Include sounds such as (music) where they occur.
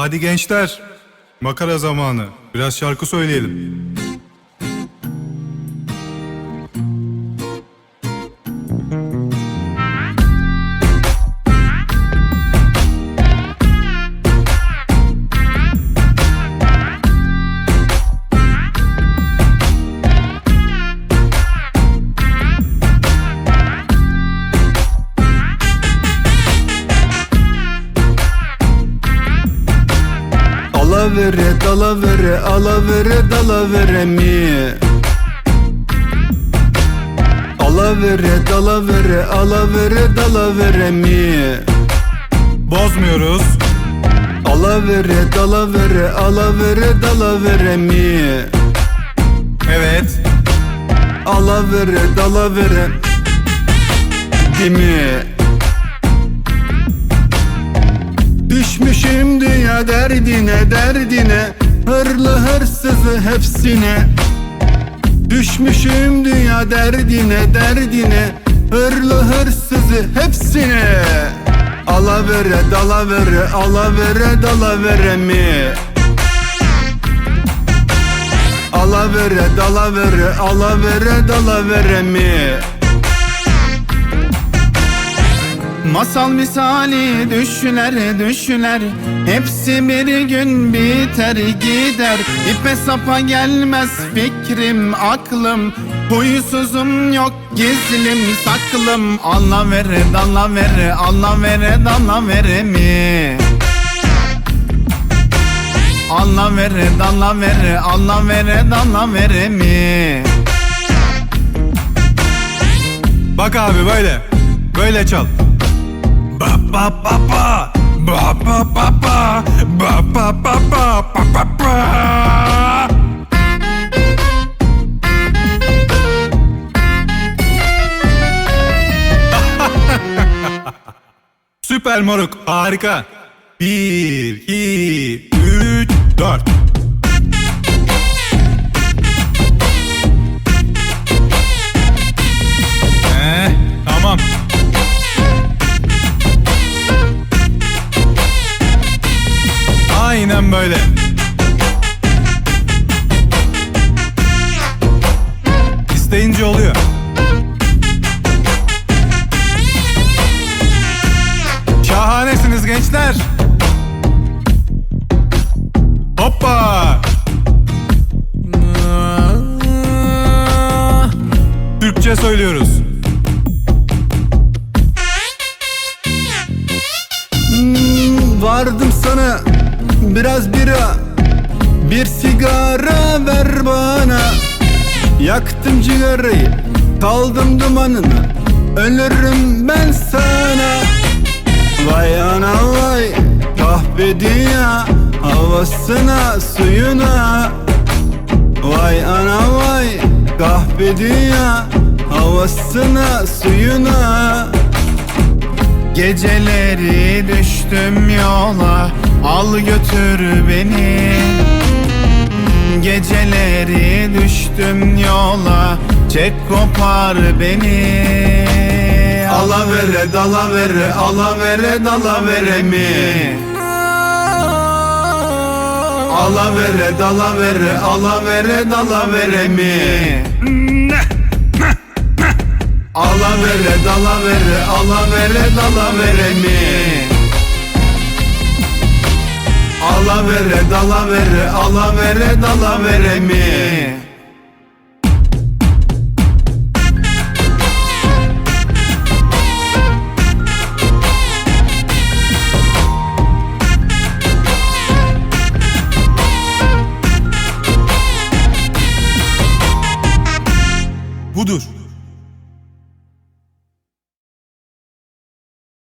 Hadi gençler. Makara zamanı. Biraz şarkı söyleyelim. Alavere dalavere alavere dalavere mi Alavere dalavere alavere dalavere mi Bozmuyoruz. Alavere dalavere alavere dalavere mi Evet. Alavere dalavere Dimi Düşmüşüm dünya derdine derdine Hırlı hırsızı hepsine. Düşmüşüm dünya derdine derdine Hırlı hırsızı hepsine. Alavere dalavere alavere dalavere mi? Alavere dalavere alavere dalavere mi Masal misali düşler düşler Hepsi bir gün biter gider. İpe sapa gelmez fikrim aklım. Huysuzum yok gizlim saklım. Allah vere dalla vere Allah vere dalla vere mi? Allah vere dalla vere Allah vere dalla vere mi? Bak abi böyle. Böyle çal ba ba ba ba ba ba ba ba (laughs) ba ba ba ba ba ba ba Süper moruk harika. 1 2 3 4 Aynen böyle. İsteyince oluyor. Şahanesiniz gençler. Hoppa. Türkçe söylüyoruz. Hmm, Vardım biraz bira Bir sigara ver bana. Yaktım cigarayı Kaldım dumanını. Ölürüm ben sana. Vay ana vay. Kahve dünya Havasına suyuna. Vay ana vay. Kahve dünya Havasına suyuna. Geceleri düştüm yola Al götür beni. Geceleri düştüm yola. Çek kopar beni. Alavere dalavere alavere dalavere mi? Alavere dalavere alavere dalavere mi? Alavere dalavere alavere dalavere mi Alavere dalavere alavere dalavere mi Budur.